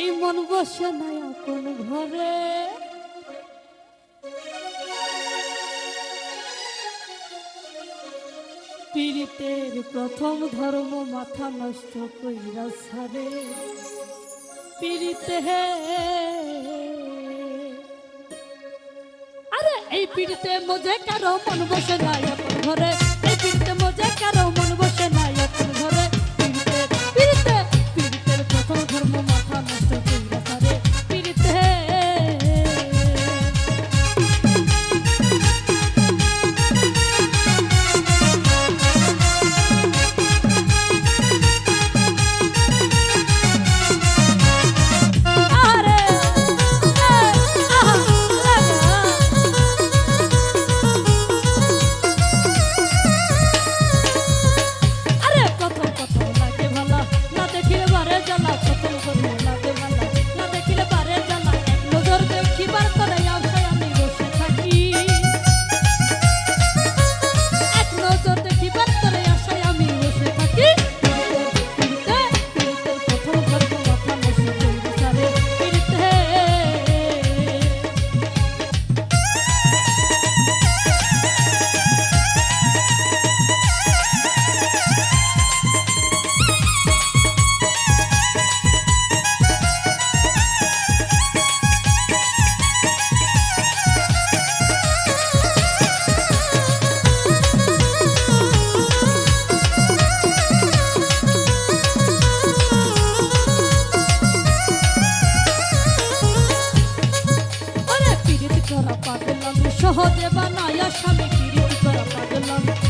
এই মন বসে নাই ঘরে। পীড়িতের প্রথম ধর্ম মাথা নষ্ট কইরা সারে পীড়িতে হে। আরে, এই পীড়িতে মজে কারও মন বসে নাই করা পাগলাম। সহজে বানায় স্বামী কীর্তি করা পাগলাম।